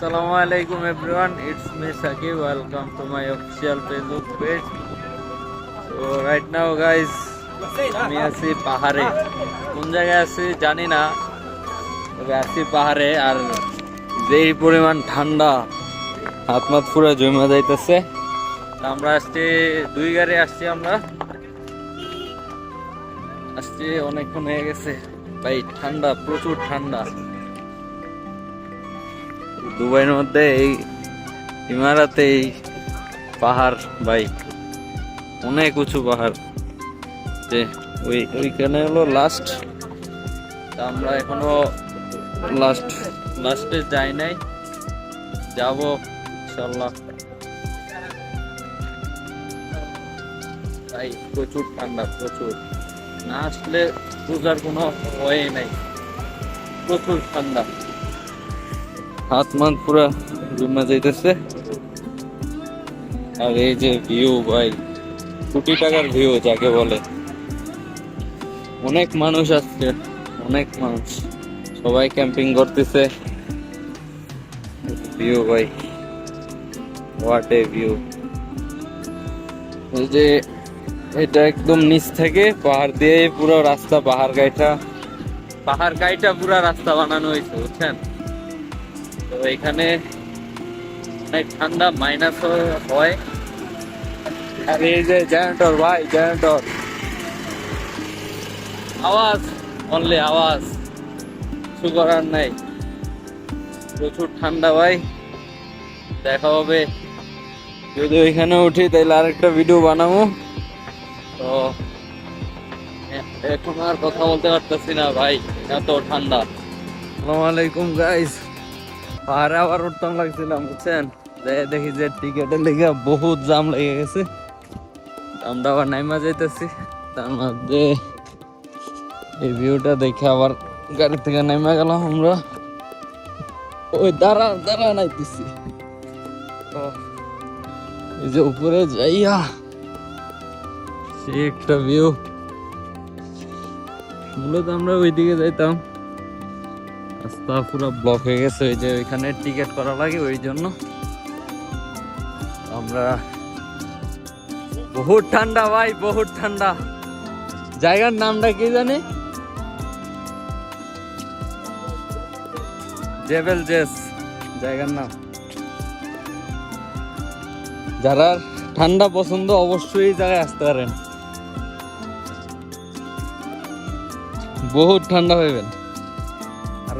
Assalamu আলাইকুম everyone, it's me Saqib. Welcome to my official Facebook page. So right now guys, আমি আছি পাহাড়ে কোন জায়গায় আছি জানি না তবে আছি পাহাড়ে আর যেই পরিমাণ ঠান্ডা হাত মাত পুরো জমা যাইতেছে আমরা আসছি দুই গাড়ি আসছি আমরা আসছি অনেকক্ষণ হয়ে গেছে ভাই ঠান্ডা প্রচুর ঠান্ডা দুবাইয়ের মধ্যে এই ইমারাতে এই পাহাড়, ভাই, অনেক উঁচু পাহাড়। যে ওই, ওইখানে হলো লাস্ট আমরা এখনও লাস্ট লাস্টে যাই নাই। যাব ইনশাল্লাহ ভাই, প্রচুর ঠান্ডা, প্রচুর। না আসলে পূজার কোনো ওয়ে নাই। প্রচুর ঠান্ডা। হাত মান পুরা জমা যাইতেছে। আর এই যে ভিউ ভাই, কোটি টাকার ভিউ যাকে বলে। অনেক মানুষ আসছে, অনেক মানুষ। সবাই ক্যাম্পিং করতেছে। ভিউ ভাই হোয়াট এ ভিউ এই যে এটা একদম নিচ থেকে পাহাড় দিয়ে পুরো রাস্তা পাহাড় গাইটা। পাহাড় গাইটা পুরো রাস্তা বানানো হয়েছে, বুঝছেন? তো এখানে অনেক ঠান্ডা মাইনাস হয়। আর এই যে জেনারেটর ভাই জেনারেটর আওয়াজ অনলি আওয়াজ। কিছু করার নাই। প্রচুর ঠান্ডা ভাই। দেখা হবে। যদি ওইখানে উঠি তাহলে আরেকটা ভিডিও বানাবো। তো এখন আর কথা বলতে পারতেছি না ভাই। এত ঠান্ডা। আসসালামু আলাইকুম গাইস পাহাড়ে আবার উঠতাম লাগছিলাম, বুঝছেন? দেখি যে টিকেটের লেগে বহুত জাম লেগে গেছে। আমরা আবার নাইমা যাইতেছি। তার মধ্যে এই ভিউটা দেখে আবার গাড়ি থেকে নাইমা গেলাম আমরা। ওই দাঁড়া দাঁড়া নাইতেছি। এই যে উপরে যাইয়া সে একটা ভিউ মূলত আমরা ওইদিকে যাইতাম। রাস্তা পুরো ব্লক হয়ে গেছে, ওই যে ওইখানে টিকিট করা লাগে, ওই জন্য আমরা বহুত ঠান্ডা ভাই, বহুত ঠান্ডা। জায়গার নামটা কি জানি? জেবেল জেস জায়গার নাম। যারা ঠান্ডা পছন্দ, অবশ্যই এই জায়গায় আসতে পারেন। বহুত ঠান্ডা হইবেন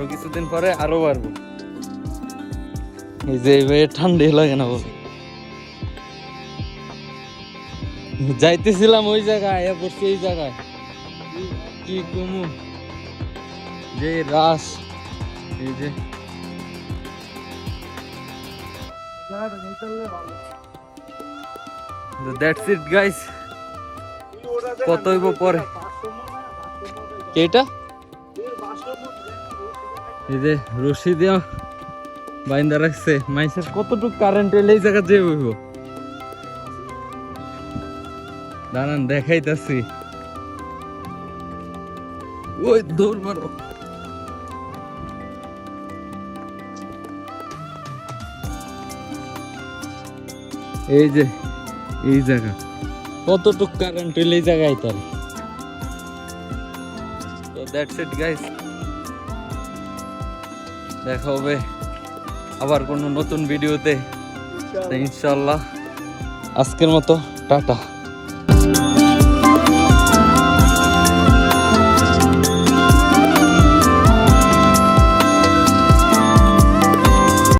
আরও কিছুদিন পরে আরও বাড়বো। এই যে এইভাবে ঠান্ডাই লাগে না যাইতেছিলাম ওই জায়গায়, আয়া পড়ছি এই জায়গায়। কি কমু? যে রাস, এই যে। দ্যাটস ইট গাইস কত পরে? কেটা এই যে রশি দিয়া বাইন্দা রাখছে। মাইসের কতটুক কারেন্ট এলে এই জায়গা যে হইব দাঁড়ান, দেখাইতাছি। ওই দৌড় মারো। এই যে, এই জায়গা। কতটুক কারেন্ট এলে এই জায়গায় তার। দ্যাটস ইট গাইস দেখা হবে আবার কোনো নতুন ভিডিওতে। ইনশাল্লাহ আজকের মতো টাটা।